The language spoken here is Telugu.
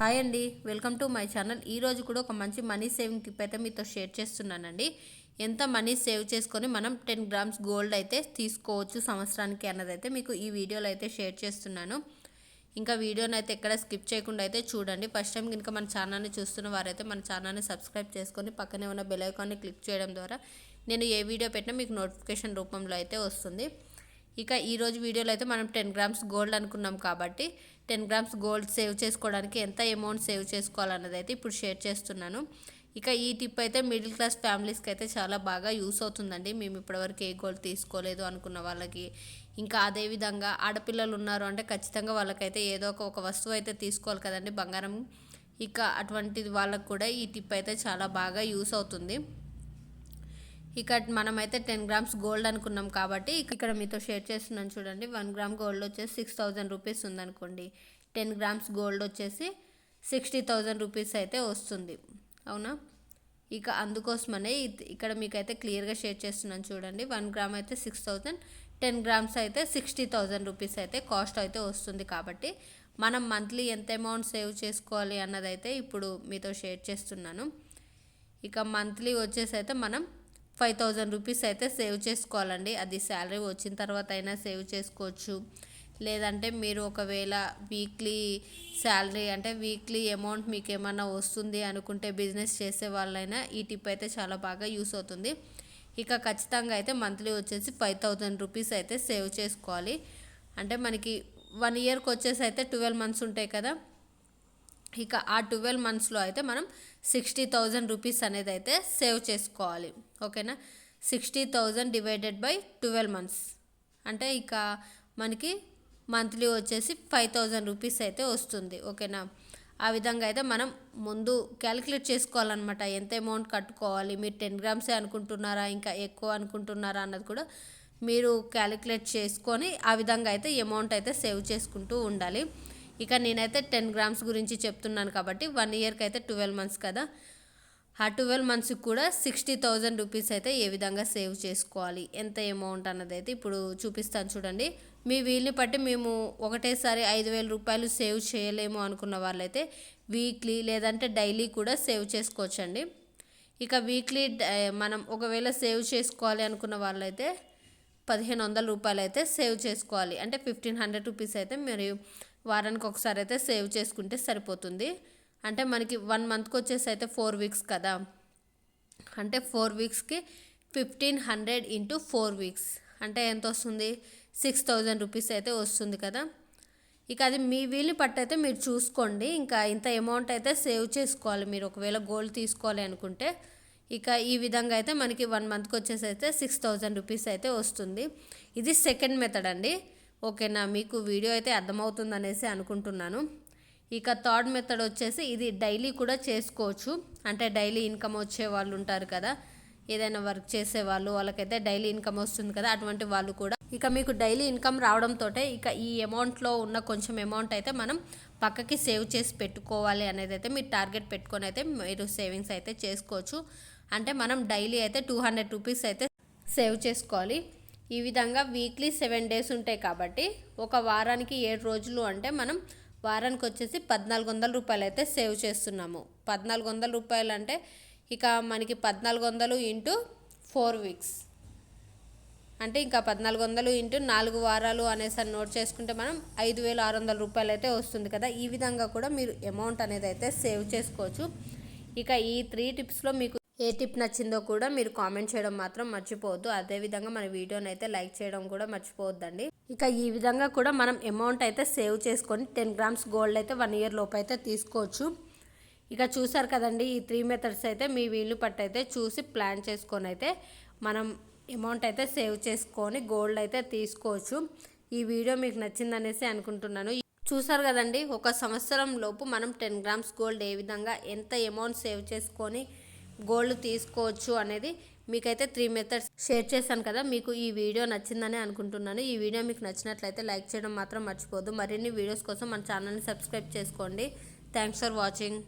హాయ్ అండి. Welcome to my channel. ఈరోజు కూడా ఒక మంచి మనీ సేవింగ్ టిప్ అయితే మీతో షేర్ చేస్తున్నానండి. ఎంత మనీ సేవ్ చేసుకొని మనం టెన్ గ్రామ్స్ గోల్డ్ అయితే తీసుకోవచ్చు సంవత్సరానికి అన్నది అయితే మీకు ఈ వీడియోలో అయితే షేర్ చేస్తున్నాను. ఇంకా వీడియోని అయితే ఎక్కడ స్కిప్ చేయకుండా అయితే చూడండి. ఫస్ట్ టైం కనుక మన ఛానల్ని చూస్తున్న వారైతే మన ఛానల్ని సబ్స్క్రైబ్ చేసుకొని పక్కనే ఉన్న బెల్ ఐకాన్ని క్లిక్ చేయడం ద్వారా నేను ఏ వీడియో పెట్టినా మీకు నోటిఫికేషన్ రూపంలో అయితే వస్తుంది. ఇక ఈరోజు వీడియోలో అయితే మనం టెన్ గ్రామ్స్ గోల్డ్ అనుకున్నాం కాబట్టి టెన్ గ్రామ్స్ గోల్డ్ సేవ్ చేసుకోవడానికి ఎంత అమౌంట్ సేవ్ చేసుకోవాలన్నది అయితే ఇప్పుడు షేర్ చేస్తున్నాను. ఇక ఈ టిప్ అయితే మిడిల్ క్లాస్ ఫ్యామిలీస్కి అయితే చాలా బాగా యూస్ అవుతుందండి. మేము ఇప్పటివరకు ఏ గోల్డ్ తీసుకోలేదు అనుకున్న వాళ్ళకి. ఇంకా అదేవిధంగా ఆడపిల్లలు ఉన్నారు అంటే ఖచ్చితంగా వాళ్ళకైతే ఏదో ఒక వస్తువు అయితే తీసుకోవాలి కదండి బంగారం. ఇక అటువంటిది వాళ్ళకు కూడా ఈ టిప్ అయితే చాలా బాగా యూస్ అవుతుంది. ఇక మనమైతే టెన్ గ్రామ్స్ గోల్డ్ అనుకున్నాం కాబట్టి ఇక్కడ మీతో షేర్ చేస్తున్నాను చూడండి. వన్ గ్రామ్ గోల్డ్ వచ్చేసి సిక్స్ థౌజండ్ రూపీస్ ఉందనుకోండి. టెన్ గ్రామ్స్ గోల్డ్ వచ్చేసి సిక్స్టీ థౌజండ్ రూపీస్ అయితే వస్తుంది. అవునా? ఇక అందుకోసమనే ఇక్కడ మీకైతే క్లియర్గా షేర్ చేస్తున్నాను చూడండి. వన్ గ్రామ్ అయితే సిక్స్ థౌజండ్ టెన్ గ్రామ్స్ అయితే సిక్స్టీ థౌజండ్ రూపీస్ అయితే కాస్ట్ అయితే వస్తుంది కాబట్టి మనం మంత్లీ ఎంత అమౌంట్ సేవ్ చేసుకోవాలి అన్నదైతే ఇప్పుడు మీతో షేర్ చేస్తున్నాను. ఇక మంత్లీ వచ్చేసి అయితే మనం ఫైవ్ థౌజండ్ రూపీస్ అయితే సేవ్ చేసుకోవాలండి. అది శాలరీ వచ్చిన తర్వాత అయినా సేవ్ చేసుకోవచ్చు. లేదంటే మీరు ఒకవేళ వీక్లీ శాలరీ అంటే వీక్లీ అమౌంట్ మీకు ఏమన్నా వస్తుంది అనుకుంటే బిజినెస్ చేసే వాళ్ళైనా ఈ టిప్ అయితే చాలా బాగా యూస్ అవుతుంది. ఇక ఖచ్చితంగా అయితే మంత్లీ వచ్చేసి ఫైవ్ థౌజండ్ రూపీస్ అయితే సేవ్ చేసుకోవాలి. అంటే మనకి వన్ ఇయర్కి వచ్చేసి అయితే ట్వెల్వ్ మంత్స్ ఉంటాయి కదా. ఇక ఆ ట్వెల్వ్ మంత్స్లో అయితే మనం సిక్స్టీ థౌజండ్ రూపీస్ అనేది అయితే సేవ్ చేసుకోవాలి. ఓకేనా? Sixty thousand divided by twelve months. అంటే ఇక మనకి మంత్లీ వచ్చేసి ఫైవ్ థౌజండ్ రూపీస్ అయితే వస్తుంది. ఓకేనా? ఆ విధంగా అయితే మనం ముందు క్యాలిక్యులేట్ చేసుకోవాలన్నమాట. ఎంత అమౌంట్ కట్టుకోవాలి? మీరు టెన్ గ్రామ్సే అనుకుంటున్నారా? ఇంకా ఎక్కువ అనుకుంటున్నారా అన్నది కూడా మీరు క్యాలిక్యులేట్ చేసుకొని ఆ విధంగా అయితే అమౌంట్ అయితే సేవ్ చేసుకుంటూ ఉండాలి. ఇక నేనైతే టెన్ గ్రామ్స్ గురించి చెప్తున్నాను కాబట్టి వన్ ఇయర్కి అయితే ట్వెల్వ్ మంత్స్ కదా. ఆ ట్వెల్వ్ మంత్స్కి కూడా సిక్స్టీ థౌజండ్ రూపీస్ అయితే ఏ విధంగా సేవ్ చేసుకోవాలి ఎంత అమౌంట్ అన్నది అయితే ఇప్పుడు చూపిస్తాను చూడండి. మీ వీల్ని బట్టి మేము ఒకటేసారి ఐదు వేల రూపాయలు సేవ్ చేయలేము అనుకున్న వాళ్ళైతే వీక్లీ లేదంటే డైలీ కూడా సేవ్ చేసుకోవచ్చండి. ఇక వీక్లీ మనం ఒకవేళ సేవ్ చేసుకోవాలి అనుకున్న వాళ్ళైతే పదిహేను వందల రూపాయలు అయితే సేవ్ చేసుకోవాలి. అంటే ఫిఫ్టీన్ హండ్రెడ్ రూపీస్ అయితే మీరు వారానికి ఒకసారి అయితే సేవ్ చేసుకుంటే సరిపోతుంది. అంటే మనకి వన్ మంత్కి వచ్చేసి అయితే ఫోర్ వీక్స్ కదా. అంటే four వీక్స్కి fifteen hundred into four weeks. అంటే ఎంత వస్తుంది సిక్స్ థౌజండ్ రూపీస్ అయితే వస్తుంది కదా. ఇక అది మీ వీలు పట్టయితే మీరు చూసుకోండి. ఇంకా ఇంత అమౌంట్ అయితే సేవ్ చేసుకోవాలి. మీరు ఒకవేళ గోల్డ్ తీసుకోవాలి అనుకుంటే ఇక ఈ విధంగా అయితే మనకి వన్ మంత్కి వచ్చేసి అయితే సిక్స్ థౌజండ్ రూపీస్ అయితే వస్తుంది. ఇది సెకండ్ మెథడ్ అండి. ఓకేనా మీకు వీడియో అయితే అర్థమవుతుంది అనేసి అనుకుంటున్నాను. ఇక థర్డ్ మెథడ్ వచ్చేసి ఇది డైలీ కూడా చేసుకోవచ్చు. అంటే డైలీ ఇన్కమ్ వచ్చే వాళ్ళు ఉంటారు కదా ఏదైనా వర్క్ చేసే వాళ్ళు వాళ్ళకైతే డైలీ ఇన్కమ్ వస్తుంది కదా అటువంటి వాళ్ళు కూడా. ఇక మీకు డైలీ ఇన్కమ్ రావడంతో ఇక ఈ అమౌంట్లో ఉన్న కొంచెం అమౌంట్ అయితే మనం పక్కకి సేవ్ చేసి పెట్టుకోవాలి అనేది అయితే మీరు టార్గెట్ పెట్టుకొని అయితే మీరు సేవింగ్స్ అయితే చేసుకోవచ్చు. అంటే మనం డైలీ అయితే టూ హండ్రెడ్ రూపీస్ అయితే సేవ్ చేసుకోవాలి. ఈ విధంగా వీక్లీ సెవెన్ డేస్ ఉంటాయి కాబట్టి ఒక వారానికి ఏడు రోజులు అంటే మనం వారానికి వచ్చేసి పద్నాలుగు వందల రూపాయలు అయితే సేవ్ చేస్తున్నాము. పద్నాలుగు వందల రూపాయలు అంటే ఇక మనకి పద్నాలుగు వందలు ఇంటూ ఫోర్ వీక్స్ అంటే ఇంకా పద్నాలుగు వందలు ఇంటూ నాలుగు వారాలు అనేసి నోట్ చేసుకుంటే మనం ఐదు వేల ఆరు వందల రూపాయలు అయితే వస్తుంది కదా. ఈ విధంగా కూడా మీరు అమౌంట్ అనేది అయితే సేవ్ చేసుకోవచ్చు. ఇక ఈ త్రీ టిప్స్లో మీకు ఏ టిప్ నచ్చిందో కూడా మీరు కామెంట్ చేయడం మాత్రం మర్చిపోవద్దు. అదేవిధంగా మన వీడియోని అయితే లైక్ చేయడం కూడా మర్చిపోవద్దండి. ఇక ఈ విధంగా కూడా మనం అమౌంట్ అయితే సేవ్ చేసుకొని టెన్ గ్రామ్స్ గోల్డ్ అయితే వన్ ఇయర్ లోపు అయితే తీసుకోవచ్చు. ఇక చూసారు కదండి ఈ త్రీ మెథడ్స్ అయితే మీ వీలు పట్టు అయితే చూసి ప్లాన్ చేసుకొని అయితే మనం అమౌంట్ అయితే సేవ్ చేసుకొని గోల్డ్ అయితే తీసుకోవచ్చు. ఈ వీడియో మీకు నచ్చిందనేసి అనుకుంటున్నాను. చూసారు కదండి ఒక సంవత్సరం లోపు మనం టెన్ గ్రామ్స్ గోల్డ్ ఏ విధంగా ఎంత అమౌంట్ సేవ్ చేసుకొని గోల్డ్ తీసుకోవచ్చు అనేది మీకైతే త్రీ మెథడ్స్ షేర్ చేశాను కదా మీకు ఈ వీడియో నచ్చిందని అనుకుంటున్నాను. ఈ వీడియో మీకు నచ్చినట్లయితే లైక్ చేయడం మాత్రం మర్చిపోదు మరిన్ని వీడియోస్ కోసం మన ఛానల్ని సబ్స్క్రైబ్ చేసుకోండి. Thanks for watching.